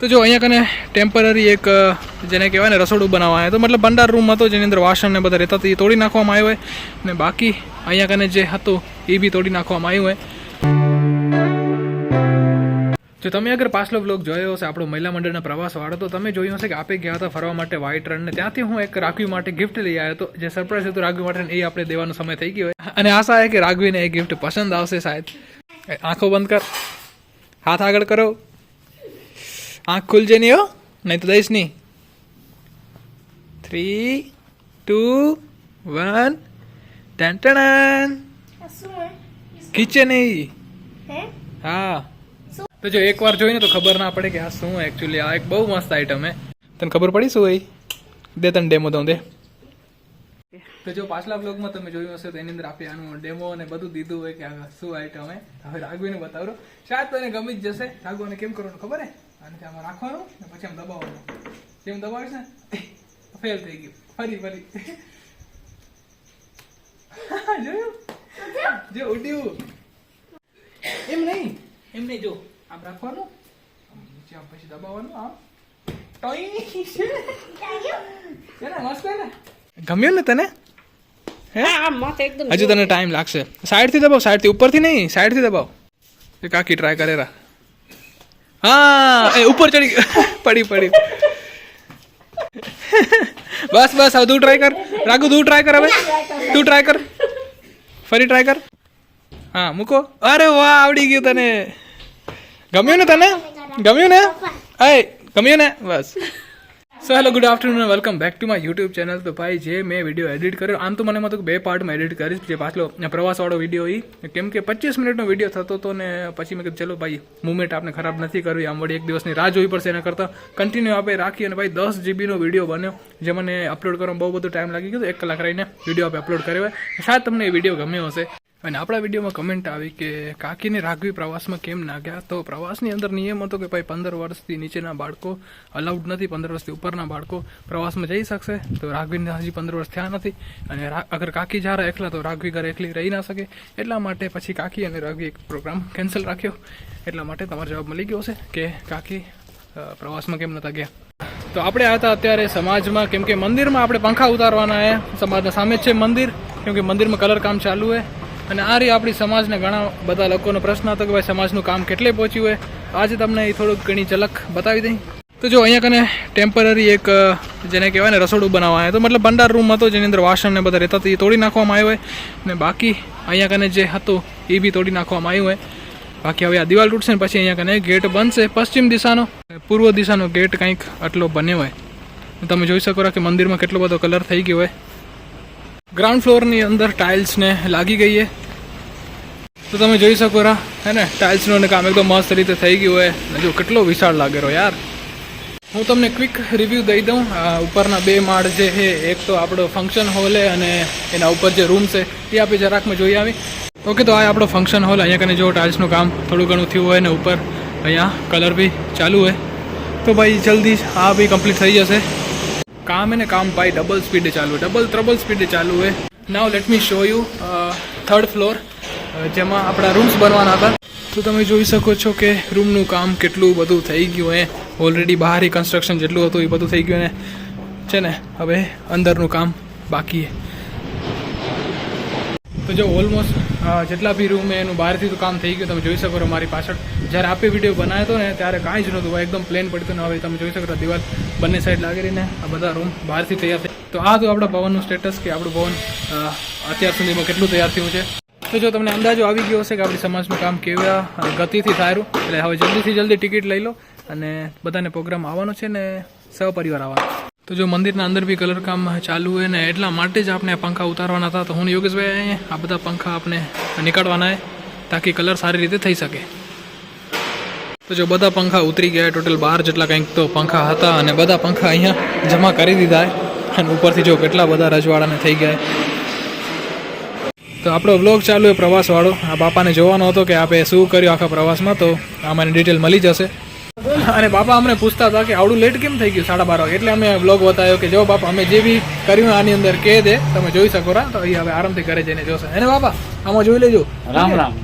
તો જો અહીંયા કને ટેમ્પરરી એક જેને કહેવાય ને રસોડું બનાવવા આવ્યા તો મતલબ ભંડાર રૂમ હતો, જેની અંદર વાસણ ને બધા રહેતા હતા, એ તોડી નાખવામાં આવ્યું હોય. ને બાકી અહીંયા કને જે હતું, એ બી તોડી નાખવામાં આવ્યું હોય. જો તમે અગર પાછલો બ્લોગ જોયો હશે, આપણો મહિલા મંડળના પ્રવાસ વાળો તો તમે જોયું હશે કે આપે ગયા હતા ફરવા માટે વ્હાઇટ રન ને. ત્યાંથી હું એક રાખવી માટે ગિફ્ટ લઈ આવ્યો હતો. જે સરપ્રાઈઝ હતું રાખવી માટે એ આપણે દેવાનો સમય થઈ ગયો હોય. અને આશા છે કે રાઘવીને એ ગિફ્ટ પસંદ આવશે શાયદ. આંખો બંધ કર. હાથ આગળ કરો. આંખ ખુલજે નહીં હો, નહીં તો દઈશ નહીં. થ્રી ટુ વન ટન ખીચે નહીં હા. તો જો એકવાર જોઈને તો ખબર ના પડે કે આ શું એકચ્યુઅલી આ એક બહુ મસ્ત આઈટમ હે. તને ખબર પડી શું હોય? દે તને ડેમો દઉં દે. તો જો પાછલા બ્લોગમાં તમે જોયું હશે તો એની અંદર આપણે આનું ડેમો અને બધું દીધું હોય કે શું આઈટમ હે. હવે રાઘવીને બતાવો શાયદ તને ગમી જ જશે. રાઘવાને કેમ કરવાનું ખબર હે? અને આમાં રાખવાનું ને પછી આમ દબાવવાનું. જેમ દબાવીશ ને ફેલ થઈ ગયું. ફરી ફરી. જોયું? જો ઉડ્યું. એમ નહીં? એમ નહીં જો. આમ રાખવાનું. નીચે આમ પછી દબાવવાનું આમ ટોઈ. છે ને મસ્ત ને ગમ્યું ને તને? હજુ તને ટાઈમ લાગશે. સાઈડથી દબાવ સાઈડથી ઉપરથી નહીં સાઈડથી દબાવ કાકી ટ્રાય કરેરા. હા એ ઉપર ચડી. પડી પડી. બસ બસ હવે તું ટ્રાય કર. રાઘુ તું ટ્રાય કર હવે. તું ટ્રાય કર. ફરી ટ્રાય કર. હા મૂકો. અરે વાહ આવડી ગયું તને. ગમ્યું ને તને? ગમ્યું ને? અય ગમ્યું ને? બસ. So hello good afternoon welcome back to my YouTube channel તો ભાઈ જે મેં વીડિયો એડિટ કર્યો, આમ તો મને મતલબ બે પાર્ટમાં એડિટ કરીશ જે પાછલો પ્રવાસવાળો વીડિયો એ કેમ કે પચીસ મિનિટનો વીડિયો થતો હતો ને પછી મેં કીધું, ચલો ભાઈ મુવમેન્ટ આપણે ખરાબ નથી કરવી, આમ વળી એક દિવસની રાહ જોવી પડશે એના કરતાં. કન્ટિન્યુ આપણે રાખી અને ભાઈ, દસ જીબીનો વીડિયો બન્યો, જે મને અપલોડ કરવામાં બહુ બધો ટાઈમ લાગી ગયો એક કલાક રહીને વીડિયો આપણે અપલોડ કર્યો હોય. શાયદ તમને એ વીડિયો ગમ્યો હશે. અને આપણા વિડીયોમાં કમેન્ટ આવી કે કાકીને રાઘવી પ્રવાસમાં કેમ ના ગયા? તો પ્રવાસની અંદર નિયમ હતો કે ભાઈ પંદર વર્ષથી નીચેના બાળકો અલાઉડ નથી, પંદર વર્ષથી ઉપરના બાળકો પ્રવાસમાં જઈ શકશે. તો રાઘવીને હજી પંદર વર્ષ થયા નથી. અને અગર કાકી જ્યારે એકલા, તો રાઘવી ઘરે એકલી રહી ના શકે. એટલા માટે પછી કાકી અને રાઘવી એક પ્રોગ્રામ કેન્સલ રાખ્યો. એટલા માટે તમારો જવાબ મળી ગયો છે કે કાકી પ્રવાસમાં કેમ નતા ગયા? તો આપણે હતા અત્યારે સમાજમાં, કેમ કે મંદિરમાં આપણે પંખા ઉતારવાના છે સમાજના સામે છે મંદિર, કેમ કે મંદિરમાં કલર કામ ચાલુ છે અને આ રહી આપણી સમાજને ઘણા બધા લોકોનો પ્રશ્ન હતો કે ભાઈ સમાજનું કામ કેટલે પહોંચ્યું હોય. આજે તમને એ થોડુંક ઘણી ઝલક બતાવી દઈ. તો જો, અહીંયા કને ટેમ્પરરી એક જેને કહેવાય ને રસોડું બનાવવા આવ્યા. તો મતલબ ભંડાર રૂમ હતો, જેની અંદર વાસણ ને બધા રહેતા હતા, એ તોડી નાખવામાં આવ્યો હોય. ને બાકી અહીંયા કને જે હતું, એ બી તોડી નાખવામાં આવ્યું હોય. બાકી હવે આ દિવાલ તૂટશે ને પછી અહીંયા કને ગેટ બનશે પશ્ચિમ દિશાનો. પૂર્વ દિશાનો ગેટ કંઈક આટલો બન્યો હોય. તમે જોઈ શકો કે મંદિરમાં કેટલો બધો કલર થઈ ગયો હોય. ગ્રાઉન્ડ ફ્લોરની અંદર ટાઇલ્સને લાગી ગઈ તો તમે જોઈ શકો રા, હે ને ટાઇલ્સનું કામ એકદમ મસ્ત રીતે થઈ ગયું હોય. જો કેટલો વિશાળ લાગે રહ્યો યાર. હું તમને ક્વિક રિવ્યૂ દઈ દઉં. ઉપરના બે માળ જે છે, એક તો આપણો ફંક્શન હોલ છે અને એના ઉપર જે રૂમ છે, એ આપણે જરાકમાં જોઈ આવી. ઓકે તો આ આપણો ફંક્શન હોલ અહીંયા કને જો ટાઇલ્સનું કામ થોડું ઘણું થયું હોય ને ઉપર, અહીંયા કલર બી ચાલુ હોય. તો ભાઈ જલ્દી આ બી કમ્પ્લીટ થઈ જશે. કામ એને કામ ભાઈ ડબલ સ્પીડે ચાલુ ડબલ ટ્રબલ સ્પીડે ચાલુ હોય now let me show you third floor જેમાં આપણા રૂમ્સ બનવાના હતા. તો તમે જોઈ શકો છો કે રૂમનું કામ કેટલું બધું થઈ ગયું એ ઓલરેડી બહારી કન્સ્ટ્રક્શન જેટલું હતું એ બધું થઈ ગયું ને. છે ને, હવે અંદરનું કામ બાકી તો જો ઓલમોસ્ટ જેટલા બી રૂમ એનું બહારથી તો કામ થઈ ગયું, તમે જોઈ શકો મારી પાછળ. જ્યારે આપે વીડિયો બનાવ્યો હતો ને, ત્યારે કાંઈ જ નહોતું એકદમ પ્લેન પડતું ને હવે તમે જોઈ શકો દિવાલ બંને સાઈડ લાગી રહીને આ બધા રૂમ બહારથી તૈયાર થઈ તો આ તો આપણા ભવનનું સ્ટેટસ કે આપણું ભવન અત્યાર સુધીમાં કેટલું તૈયાર થયું છે. તો જો તમને અંદાજો આવી ગયો હશે કે આપણી સમાજનું કામ કેવા ગતિથી થાયરું એટલે હવે જલ્દીથી જલ્દી ટિકિટ લઈ લો અને બધાને પ્રોગ્રામ આવવાનો છે ને, સહપરિવાર આવવાનો. તો જો મંદિરના અંદર બી કલર કામ ચાલુ હોય ને એટલા માટે જ આપણે પંખા ઉતારવાના હતા, તો હું યોગેશભાઈ આ બધા પંખા આપણે નીકાળવાના તાકી કલર સારી રીતે થઈ શકે. તો જો બધા પંખા ઉતરી ગયા ટોટલ બાર જેટલા કંઈક તો પંખા હતા અને બધા પંખા અહીંયા જમા કરી દીધા અને ઉપરથી જો કેટલા બધા રજવાડાને થઈ ગયા તો આપણો બ્લોગ ચાલુ એ પ્રવાસવાળો. આ બાપાને જોવાનો હતો કે આપણે શું કર્યું આખા પ્રવાસમાં, તો આમાંની ડિટેલ મળી જશે. અને બાપા અમને પૂછતા હતા કે આવડું લેટ કેમ થઈ ગયું સાડા બાર વાગે? એટલે અમે બ્લોગ બતાવ્યો કે જો બાપા અમે જે બી કર્યું આની અંદર કે દે તમે જોઈ શકો રા. તો એ હવે આરામથી ઘરે જઈને જોશે. અને બાપા આમાં જોઈ લેજો. રામ રામ.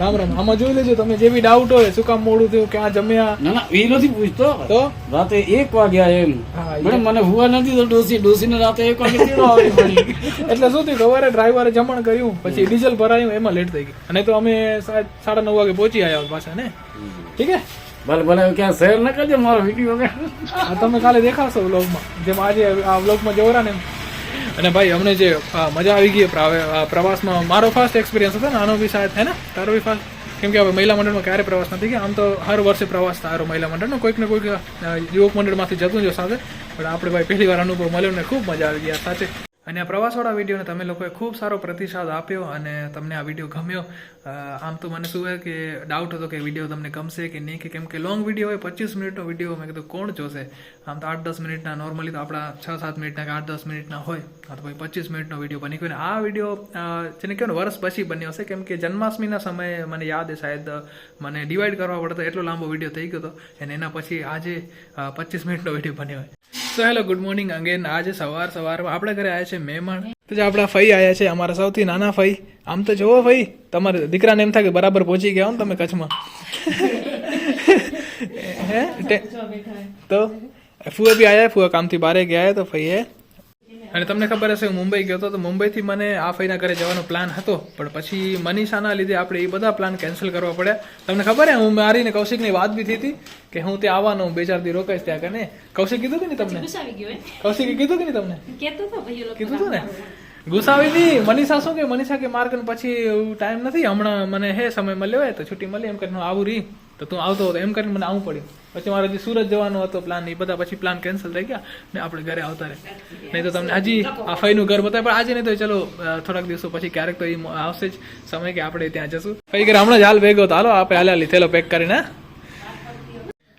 રામ રામ. આમાં જોઈ લેજો. તમે જે બી ડાઉટ હોય શું કામ મોડું થયું ક્યાં જમ્યા? ના ના એ નથી પૂછતો. તો? રાતે એક વાગ્યા એમ. મેડમ મને હુવા નથી તો ડોસી ડોસીને રાતે એક વાગે તેડો આવી પડી એટલે શું થયું? સવારે ડ્રાઈવરે જમણ કર્યું પછી ડીઝલ ભરાયું એમાં લેટ થઈ ગઈ. અને તો અમે સાડા નવ વાગે પહોંચી આવ્યા પાછા ને? ઠીક હે? ભલે ભલે ક્યાં શેર ન કરજો, મારો વીડિયો કે તમે કાલે દેખાશો વ્લોગમાં. જેમ આજે આ વ્લોગમાં જવરા ને. અને ભાઈ, અમને જે મજા આવી ગઈ પ્રવાસમાં મારો ફર્સ્ટ એક્સપિરિયન્સ હતો ને, આનો બી શાયદ હે ને? તારો બી ફર્સ્ટ કેમ કે હવે મહિલા મંડળમાં ક્યારે પ્રવાસ નથી ગયા? આમ તો હર વર્ષે પ્રવાસ થાય મહિલા મંડળનો. કોઈક ને કોઈક યુવક મંડળમાંથી જતું જો સાથે પણ આપણે ભાઈ, પહેલી વાર અનુભવ મળ્યો ને, ખૂબ મજા આવી ગયા સાચે અને આ પ્રવાસવાળા વિડીયોને તમે લોકોએ ખૂબ સારો પ્રતિસાદ આપ્યો અને તમને આ વીડિયો ગમ્યો. આમ તો મને શું હોય કે ડાઉટ હતો કે વીડિયો તમને ગમશે કે નહીં, કે કેમ કે લોંગ વીડિયો હોય પચીસ મિનિટનો વીડિયો મેં કીધું, કોણ જોશે? આમ તો આઠ દસ મિનિટના નોર્મલી તો આપણા છ સાત મિનિટના કે આઠ દસ મિનિટના હોય તો ભાઈ પચીસ મિનિટનો વીડિયો બની ગયો. આ વીડિયો જેને કહેવાય વર્ષ પછી બન્યો હશે, કેમ કે જન્માષ્ટમીના સમયે મને યાદ છે શાયદ, મને ડિવાઈડ કરવા પડતો એટલો લાંબો વીડિયો થઈ ગયો હતો, અને એના પછી આજે પચીસ મિનિટનો વીડિયો બન્યો હોય સો હેલો ગુડ મોર્નિંગ અંગેન. આજે સવાર સવારમાં આપણે ઘરે આવ્યા છે મહેમાન. તો જે આપણા ફઈ આવ્યા છે અમારા સૌથી નાના ફઈ. આમ તો જોવો ફઈ તમારે દીકરાને એમ થાય કે બરાબર પહોંચી ગયા હો ને તમે કચ્છમાં. હે? તો ફુવા બી આવ્યા ફુવા કામથી બારે ગયા તો ફઈએ અને તમને ખબર હશે હું મુંબઈ ગયો હતો તો મુંબઈથી મને આ ફઈના ઘરે જવાનો પ્લાન હતો. પણ પછી મનીષાના લીધે આપણે એ બધા પ્લાન કેન્સલ કરવા પડ્યા. તમને ખબર હે હું મારી ને કૌશિકની વાત બી થઈ હતી કે હું ત્યાં આવવાનો હું બે ચાર દી રોકાઈશ ત્યાં કને. કૌશિક કીધું કે નહીં તમને? કૌશિકે કીધું કે નહીં તમને? કીધું હતું ને? ગુસાવી હતી મનીષા શું કે? મનીષા કે માર્ગ પછી ટાઈમ નથી? હમણાં મને હે સમય મળ્યો હોય તો છુટ્ટી મળી. એમ કરીને આવું રહી. તો તું આવતો હતો એમ કરીને મને આવવું પડ્યું. પછી મારે હજી સુરત જવાનો હતો પ્લાન એ બધા પછી પ્લાન કેન્સલ થઈ ગયા ને આપણે ઘરે આવતા રહે. નહીં તો તમને હજી આ ફઈનું ઘર બતાવે, પણ આજે નહીં તો ચલો થોડાક દિવસો પછી ક્યારેક તો એ આવશે જ. સમય કે આપણે ત્યાં જશું. ફઈ ઘરે હમણાં જ હાલ ભેગો તો હાલો, આપણે હાલ લીધેલો પેક કરીને?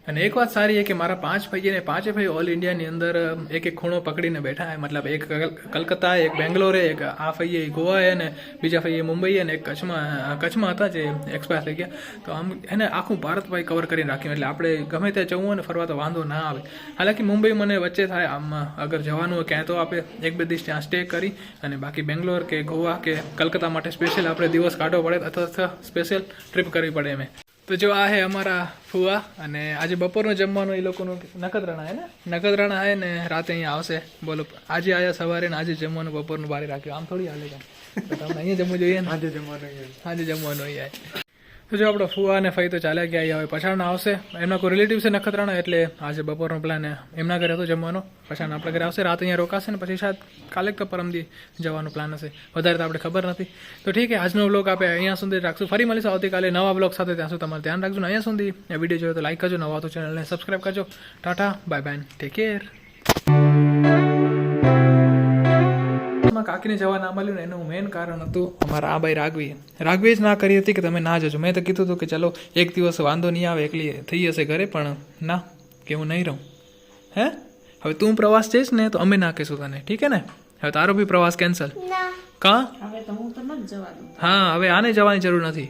અને એક વાત સારી એ કે મારા પાંચ ભાઈ અને પાંચે ભાઈ ઓલ ઇન્ડિયાની અંદર એક એક ખૂણો પકડીને બેઠા મતલબ એક કલ- કલકત્તા, એક બેંગ્લોરે, એક આ ફઈએ ગોવા અને બીજા ફઈએ મુંબઈ અને એક કચ્છમાં કચ્છમાં હતા જે એક્સપાયર થઈ ગયા. તો આમ એને આખું ભારત ભાઈ કવર કરીને રાખ્યું. એટલે આપણે ગમે ત્યાં જવું હોય ને ફરવા તો વાંધો ના આવે. હાલાકી મુંબઈ મને વચ્ચે થાય. આમ અગર જવાનું હોય ક્યાંય તો આપણે એક બે દિવસ ત્યાં સ્ટે કરી અને બાકી બેંગ્લોર કે ગોવા કે કલકત્તા માટે સ્પેશિયલ આપણે દિવસ કાઢવો પડે અથવા સ્પેશિયલ ટ્રીપ કરવી પડે એમ તો જો આ હે અમારા ફુવા અને આજે બપોરનું જમવાનું એ લોકોનું નખત્રાણા હે ને? નખત્રાણા હે ને રાતે અહીંયા આવશે. બોલો આજે આયા સવારે ને આજે જમવાનું બપોરનું બારે રાખ્યું. આમ થોડી હાલે કામ તમને અહીંયા જમવું જોઈએ ને? આજે જમવાનું આજે જમવાનું અહીંયા. તો જો આપણો ફુવા અને ફઈ તો ચાલ્યા ગયા હોય પછાડના આવશે. એમના કોઈ રિલેટિવ છે નખત્રાણા, એટલે આજે બપોરનો પ્લાન એમના ઘરે હતો જમવાનો. પછાડના આપણા ઘરે આવશે, રાત અહીંયા રોકાશે ને પછી શાયદ કાલે તો પરમદી જવાનો પ્લાન હશે. વધારે તો આપણે ખબર નથી. તો ઠીક છે આજનો બ્લોગ આપણે અહીંયા સુધી રાખશું. ફરી મળીશું આવતીકાલે નવા બ્લોગ સાથે, ત્યાં સુધી તમારે ધ્યાન રાખજો અહીંયા સુધી. વીડિયો જોયો તો લાઈક કરજો, નવા તો ચેનલને સબસ્ક્રાઈબ કરજો. Tata bye bye take care માં કાકીને જવા ના મળ્યું ને એનું મેઇન કારણ હતું અમારા આ ભાઈ રાઘવી રાઘવી જ ના કરી હતી કે તમે ના જજો. મેં તો કીધું હતું કે ચલો એક દિવસ વાંધો નહીં આવે એકલી થઈ જશે ઘરે પણ ના કે હું નહીં રહું. હે? હવે તું પ્રવાસ જઈશ ને તો અમે ના કહીશું તને. ઠીક હે ને? હવે તારો બી પ્રવાસ કેન્સલ ના. કા? હવે તો હું તો નથી જવાનું. હા હવે આને જવાની જરૂર નથી.